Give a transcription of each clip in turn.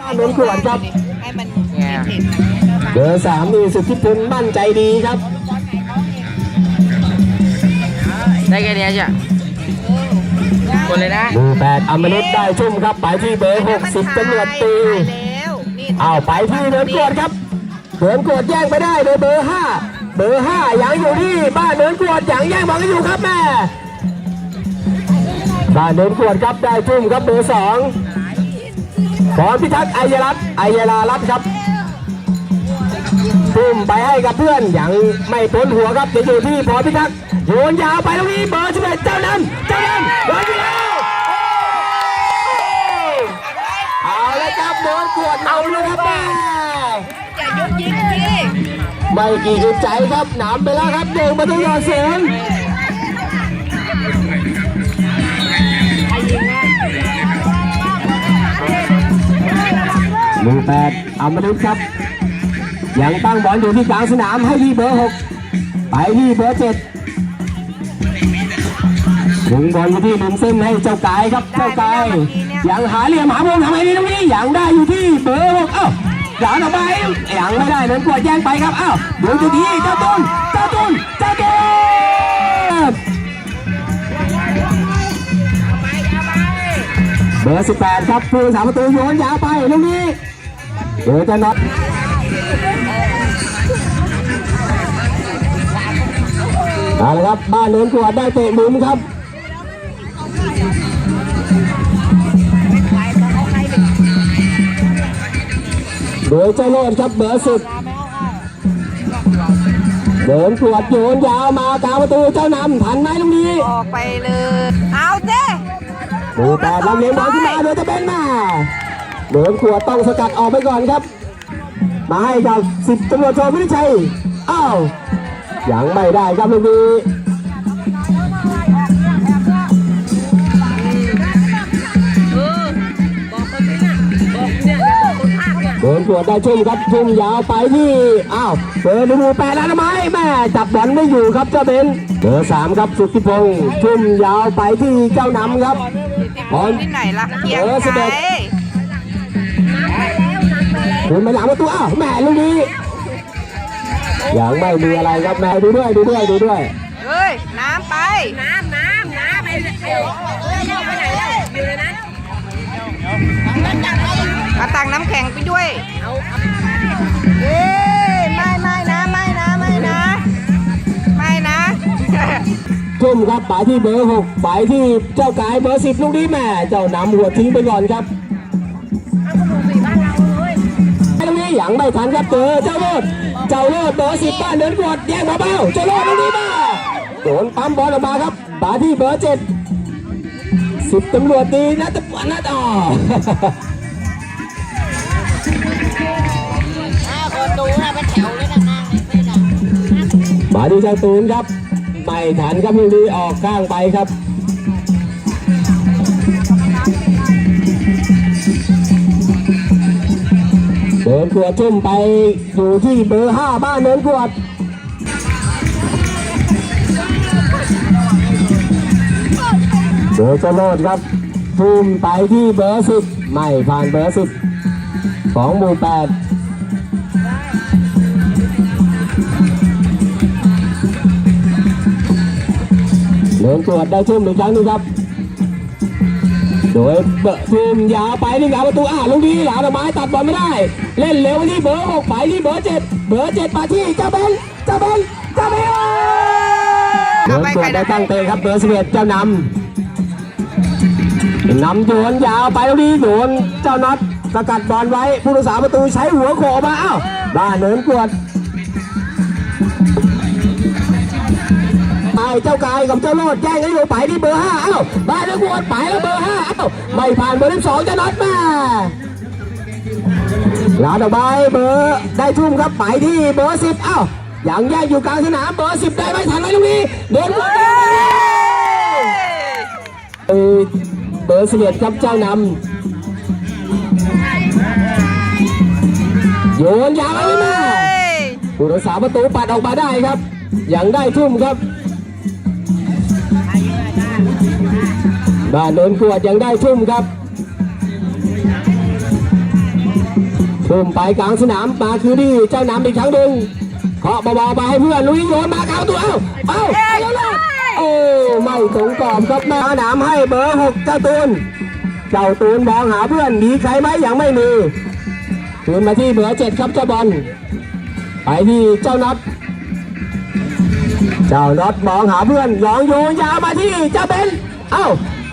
บ้านโนนขวดครับ ให้มันไงเห็นเบอร์สามนี่สุทธิพลมั่นใจดีครับ ได้แค่เนี้ยจ้ะคนเลยนะหมู่แปดอมนุษย์ได้ชุ่มครับ ไปที่เบอร์หกสิบตำรวจตีแล้วนี่เอาไปที่เดินกวดครับเดินกวดแย่งไปได้โดยเบอร์ห้าเบอร์ห้ายังอยู่ที่บ้านเดินกวดยังแย่งบอลกันอยู่ครับแม่บ้านเดินกวดครับได้ชุ่มครับเบอร์สอง พรพิทักษ์อัยรัตน์อัยรารัตน์ครับทุ่มไปให้กับเพื่อนยังไม่พ้นหัวครับจะอยู่ที่พรพิทักษ์โยนยาวไปตรงนี้เบอร์สิบเอ็ดเจ้านั้นเจ้านั้นโดนไปแล้วเอาแล้วครับเดินกวดเอาเลยครับแม่อย่ายุบยิงพี่ไม่กี่อึดใจครับหนามไปแล้วครับเด้งมาตัวยอดเสียง หนึ่งแปดอมนุษย์ครับ ยังตั้งบอลอยู่ที่กลางสนามให้ที่เบอร์หกไปที่เบอร์เจ็ดถึงบอลอยู่ที่หนึ่งเส้นให้เจ้ากายครับ เจ้ากายยังหาเหลี่ยมหามุมทำไงดีตรงนี้ยังได้อยู่ที่เบอร์หกเอ้าหยาดออกไปยังไม่ได้นั้นกวดแย่งไปครับเอ้าดูอยู่ที่เจ้าตุนเจ้าตุนเจ้าตุนเบอร์สิบแปดครับผู้สามประตูโยนยาวไปลูกนี้ เดี๋ยวจะน็อตเอาละครับ บ้านเนินกวดได้เตะมุมครับโดยเจ้าโลดครับเบอร์สิบเดินกวดโยนยาวมากลางประตูเจ้านำทันไหมตรงนี้ออกไปเลย เอาเจ้ดูแปดลำเลียงบอลขึ้นมาโดยจะเป็นมา เดินกวดต้องสกัดออกไปก่อนครับ มาให้กับสิบตำรวจโทวินิจฉัย อ้าวยังไม่ได้ครับลูกนี้เออบอกคนนี้น่ะบอกเนี่ยบอกคนภาคเนี่ยเดินตรวจได้ชุ่มครับชุ่มยาวไปที่อ้าวเบอร์หนึ่งแปดแล้วทำไมแม่จับบอลไม่อยู่ครับเจ้าเบนเบอร์สามครับสุทธิพงศ์ชุ่มยาวไปที่เจ้านำครับบอลที่ไหนล่ะเกียงเออสิบไกเอ็ด ถึงไปหลังประตูอ้าวแม่ลูกนี้ยังไม่มีอะไรครับแม่ดูด้วยดูด้วยดูด้วยเฮ้ยน้ำไปน้ำน้ำน้ำไปเอ้ยไปไหนแล้วอยู่ในนั้นมาตักน้ำแข็งไปด้วยเอ้ยไม่ไม่นะไม่นะไม่นะไม่นะชุ่มครับไปที่เบอร์หกไปที่เจ้ากายเบอร์สิบลูกนี้แม่เจ้านำหัวทิ้งไปก่อนครับตรงนี้ ยังไม่ทันครับเจอเจ้าโลดเจ้าโลดเบอร์สิบบ้านเดินกดแย่งเบาๆเจ้าโลดตรงนี้มาโดนปั๊มบอลออกมาครับมาที่เบอร์เจ็ดสิบตำรวจดีนะตะปวนนะต่อมาที่เจ้าตูนครับไม่ทันครับลูกนี้ออกข้างไปครับ กวดทุ่มไปอยู่ที่เบอร์ห้าบ้านเดินกวดเบอร์เจโรดครับทุ่มไปที่เบอร์สิบไม่ผ่านเบอร์สิบของหมู่แปดเดินตรวจได้ชุ่มอีกครั้งนึงครับ โดยเบอร์ทุ่มยาวไปที่กลางประตูอ่าลูกนี้หลาดอกไม้ตัดบอลไม่ได้ เล่นเร็วไปที่เบอร์หกไปที่เบอร์เจ็ดเบอร์เจ็ดมาที่เจ้าเบนเจ้าเบนเจ้าเบนเดินตรวจได้ตั้งเตะครับเบอร์สิบเอ็ดเจ้านำนำโยนยาวไปลูกนี้โยนเจ้าน็อตสกัดบอลไว้ผู้รักษาประตูใช้หัวโขกมาอ้าวบ้านเดินกวด เจ้ากายกับเจ้าโลดแย่งกันอยู่ไปที่เบอร์ห้าเอ้าบ้านนักบวชไปแล้วเบอร์ห้าเอ้าไม่ผ่านเบอร์ที่สองจะน็อตมาลาดอกไม้เบอร์ได้ทุ่มครับไปที่เบอร์สิบเอ้ายังแย่งอยู่กลางสนามเบอร์สิบได้ไหมทันไหมลูกนี้เดินบอลได้เอ้ยเบอร์สิบเอ็ดครับเจ้านำโยนยาวไปมาเฮ้ยผู้รักษาประตูปัดออกมาได้ครับยังได้ทุ่มครับ บ้านโดนกวดยังได้ทุ่มครับทุ่มไปกลางสนามมาคือที่เจ้านำอีกครั้งหนึ่งเคาะเบาๆไปให้เพื่อนลุยโยนมากลางตัวเอ้าเอ้าเอาแล้วโอ้ไม่สงกรอบครับแม่สนามให้เบอร์หกเจ้าตูนเจ้าตูนมองหาเพื่อนมีใครไหมยังไม่มีคืนมาที่เบอร์เจ็ดครับเจ้าบอลไปที่เจ้าน็อตเจ้าน็อตมองหาเพื่อนยองโยนยาวมาที่เจ้าเบนเอ้า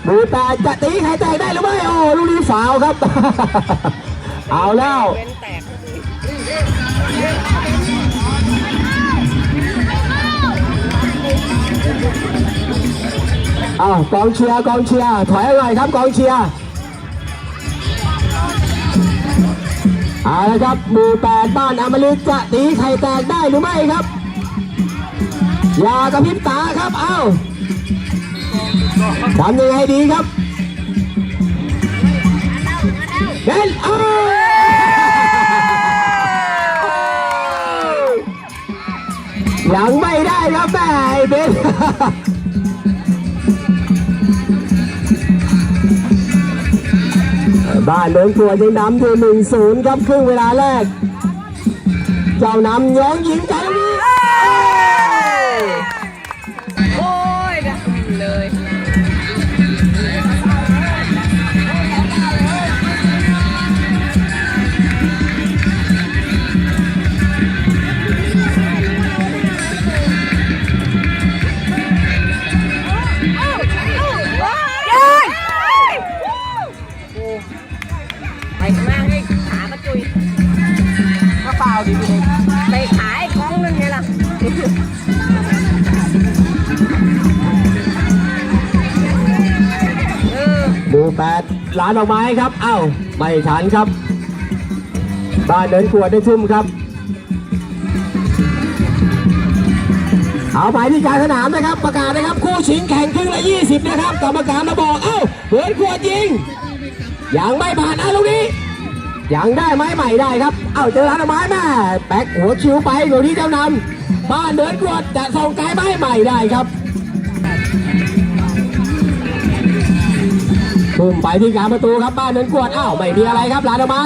ดูตาจะตีใครแตกได้หรือไม่โอ้ลูกนี้ฝาวครับ เอาแล้วเอ้าวกองเชียร์กองเชียร์ถอยหน่อยครับกองเชียร์เอาละครับมู่แปดบ้านอมฤตจะตีไข่แตกได้หรือไม่ครับ อย่ากระพริบตาครับ เอ้า ทำยังไงดีครับเล่นเอ้ายังไม่ได้ครับแม่ไอ้เบนบ้านเดินกลัวยังนำอยู่หนึ่งศูนย์ครับครึ่งเวลาแรก เจ้านำย้องยิงกันลูกนี้โอ้ ไปขายกล้องนึงไงล่ะเออหมู่แปดร้านดอกไม้ครับเอ้าไม่ทันครับ บ้านเดินกลัวได้ทุ่มครับ เอาไปที่กลารสนามนะครับ ประกาศนะครับ คู่ชิงแข่งครึ่งละ 20 นะครับกรรมการมาบอก เอ้าเดินกลัวยิง ยังไม่ผ่านนะลูกนี้ ยังได้ไหมไม่ได้ครับ เอาเจอร้านไม้แม่แป๊กหัวคิวไปอยู่ที่เจ้านำบ้านเดินกวดจะส่งไกลไหมไม่ได้ครับพุ่มไปที่กลารประตูครับบ้านเดินกวดอ้าวไม่มีอะไรครับหลานดอกไม้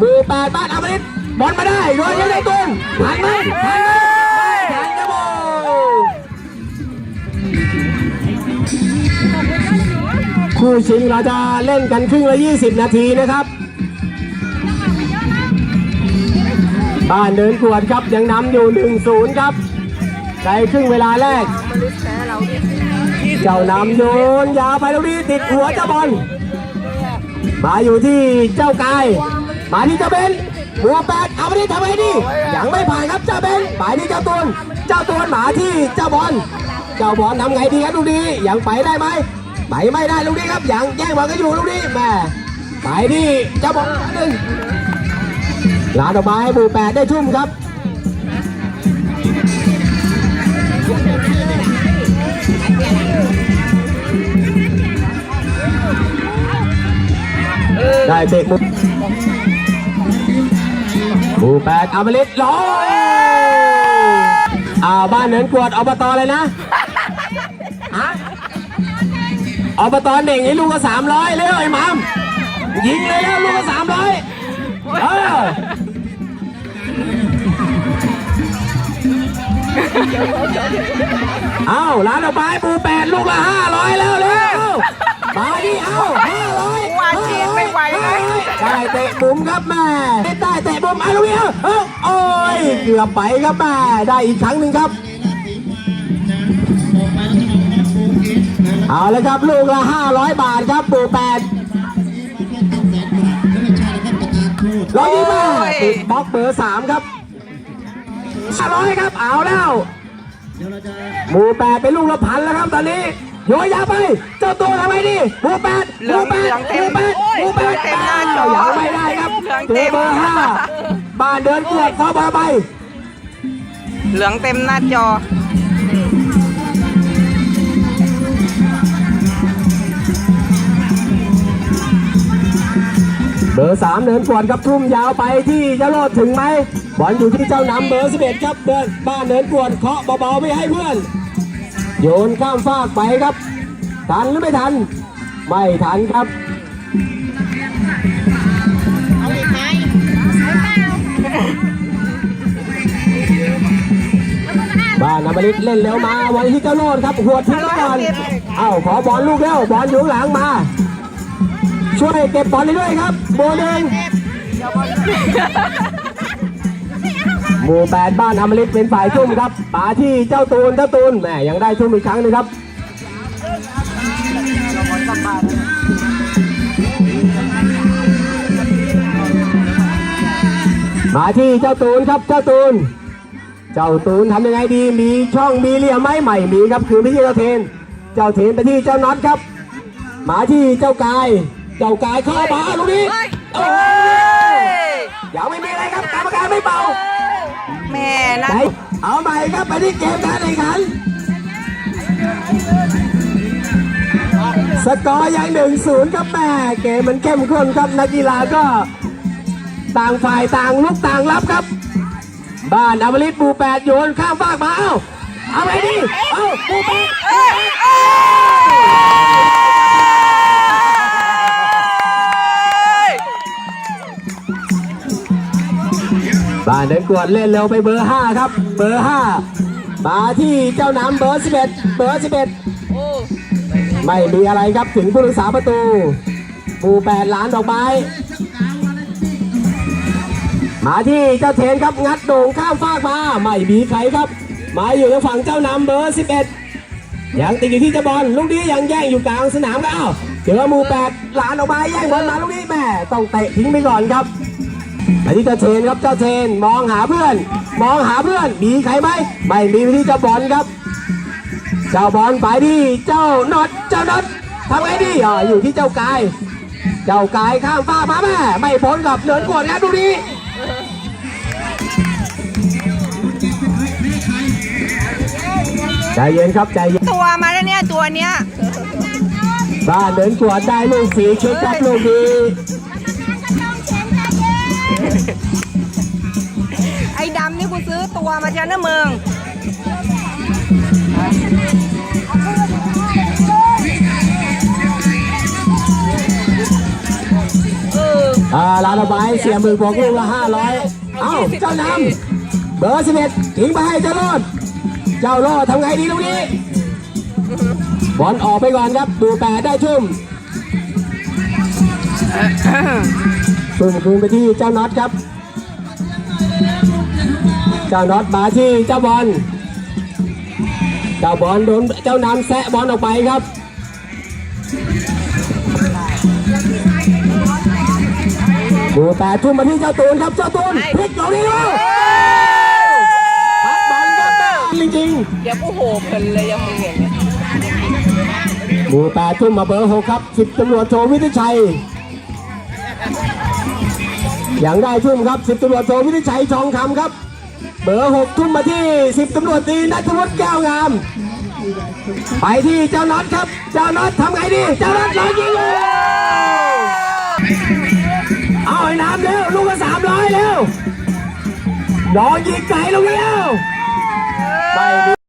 มือแปดบ้านอมฤตบอลมาได้โดยยังไงตุนผ่านไหมผ่านไหมผ่านครับโอ้คู่ชิงเราจะเล่นกันครึ่งละ 20 นาทีนะครับ บ้านเดินกวดครับยังนำอยู่1-0ครับในครึ่งเวลาแรก เจ้านำโยนยาวไปตรงนี้ติดหัวเจ้าบอลมาอยู่ที่เจ้ากาย มาที่เจ้าเบนหัวแปดเอาไปที่ทำไมดิยังไม่ผ่านครับเจ้าเบนหมายที่เจ้าตูนเจ้าตูนหมาที่เจ้าบอลเจ้าบอลทำไงดีครับลูกนี้ยังไปได้ไหมไปไม่ได้ลูกนี้ครับยังแย่งบอลกันอยู่ลูกนี้แม่ไปที่เจ้าบอลหนึ่ง ลาดอกไม้หมู่แปดได้ทุ่มครับได้เตะมุมหมู่แปดอมฤตร้อยอ่าบ้านเนินกวดอบตเลยนะฮะอบตเด่งนี่ลูกก็สามร้อยเร็วไอ้หมามยิงเลยแล้วลูกก็สามร้อยเออ เอาร้านดอกไม้หมู่แปดลูกละห้าร้อยแล้วเร็วมาดิเอาห้าร้อยวาชีนไม่ไหวเลยได้เตะมุมครับแม่ได้เตะมุมไอ้ลูกเนี้ยเอ้าโอ้ยเกือบไปครับแม่ได้อีกครั้งหนึ่งครับเอาเลยครับลูกละ500บาทครับปูแปดร้อยยี่สิบติดบล็อกเบอร์สามครับ 500ครับ เอาแล้วหมูแปดเป็นลูกละพันแล้วครับตอนนี้โยนยาวไป เจ้าตัวทำไมดิหมูแปดหมูแปดหมูแปดหมูแปดยังไม่ได้ครับตัวเบอร์ห้าบ้านเดินกวดเข้ามาไป เหลืองเต็มหน้าจอ เบอร์สามเนินกวดครับทุ่มยาวไปที่จะโรดถึงไหมบอลอยู่ที่เจ้าหนำเบอร์สิบเอ็ดครับเดินบ้านเนินกวดเคาะเบาๆไม่ให้เพื่อน โยนข้ามฟากไปครับ ทันหรือไม่ทัน ไม่ทันครับเอาอีกไหมบ้านนามริตเล่นเร็วมาไว้ที่เจ้าโรดครับหัวทิ้งก่อนเอ้าขอบอลลูกแล้วบอลอยู่หลังมา ช่วยเก็บบอลให้ด้วยครับโบหนึ่งหมู่แปดบ้านอมฤตเป็นฝ่ายชุ่มครับป่าที่เจ้าตูนเจ้าตูนแหมยังได้ชุ่มอีกครั้งหนึงครับมาที่เจ้าตูนครับเจ้าตูน เจ้าตูนทำยังไงดีมีช่องมีเหลี่ยมไหมไม่มีครับคือไม่ใช่เจ้าเทน เจ้าเทนไปที่เจ้าน็อตครับ มาที่เจ้ากาย เจ้ากายเข้ามาลูกนี้โอ้ยยังไม่มีอะไรครับกรรมการไม่เป่าแม่นะไหนเอาใหม่ครับไปที่เกมการแข่งขันสกอร์ยังหนึ่งศูนย์ครับแม่เกมมันเข้มข้นครับนักกีฬาก็ต่างฝ่ายต่างลุกต่างรับครับ บ้านอมฤตปูแปดโยนข้ามฟากมาเอ้าเอาไงดีเอ้าปูแปด เดินกวดเล่นเร็วไปเบอร์ห้าครับ เบอร์ห้ามาที่เจ้าน้ำเบอร์สิบเอ็ดเบอร์สิบเอ็ดไม่มีอะไรครับถึงผู้รักษาประตูปูแปดล้านดอกไม้มาที่เจ้าเทนครับงัดโด่งข้ามฟากมา ไม่มีใครครับ มาอยู่ทางฝั่งเจ้านำเบอร์ 11 ยังติดอยู่ที่เจ้าบอลลูกนี้ยังแย่งอยู่กลางสนามก็อ้าวเจอหมูแปดหลานออกมาแย่งบอลมาลูกนี้แม่ต้องเตะทิ้งไปก่อนครับ ไปที่เจ้าเทนครับเจ้าเทนมองหาเพื่อน มองหาเพื่อนมีใครไหมไม่มีไปที่เจ้าบอลครับ เจ้าบอลไปที่เจ้าน็อตเจ้าน็อตทำไงดีอ่าอยู่ที่เจ้ากาย เจ้ากายข้ามฟ้ากมาแม่ไม่พ้นกับเนินกวดครับดูนี้ใจเย็นครับใจเย็นตัวมาแล้วเนี่ยตัวเนี้ยบ้านเนินกวดได้ลูกสีคิดครับลูกดี ไอ้ดำนี่กูซื้อตัวมาจากนะเมืองอ่าลานระบายเสียมือบอกลูกละห้าร้อยเอ้าเจ้านำเบอร์สิบเอ็ดทิ้งไปให้เจ้าโลดเจ้าโลดทำไงดีลูกนี้บอลออกไปก่อนครับ ดูแปดได้ชุ่ม สุ่มคืนไปที่เจ้าน็อตครับ เจ้าน็อตมาที่เจ้าบอล เจ้าบอลโดนเจ้านำแซะบอลออกไปครับ ดูแปดทุ่มมาที่เจ้าตูนครับ เจ้าตูนพลิกตรงนี้ดูพัดบอลครับแม่จริงเดี๋ยวกูโหเพลินเลยยังมึงเห็นเนี่ยๆดูแปดทุ่มมาเบอร์หกครับสิบตำรวจโทวิทิชัยอ ย่างได้ทุ่มครับสิบตำรวจโทวิทิชัยทองคำครับ เบอร์หกทุ่มมาที่สิบตำรวจตีนัทวุฒิแก้วงาม ไปที่เจ้าน็อตครับ เจ้าน็อตทำไงดี เจ้าน็อตรอยยิงเลยเอาไอ้น้ำเร็วลูกละสามร้อยเร็วรอยิงไก่ลูกเดียวไป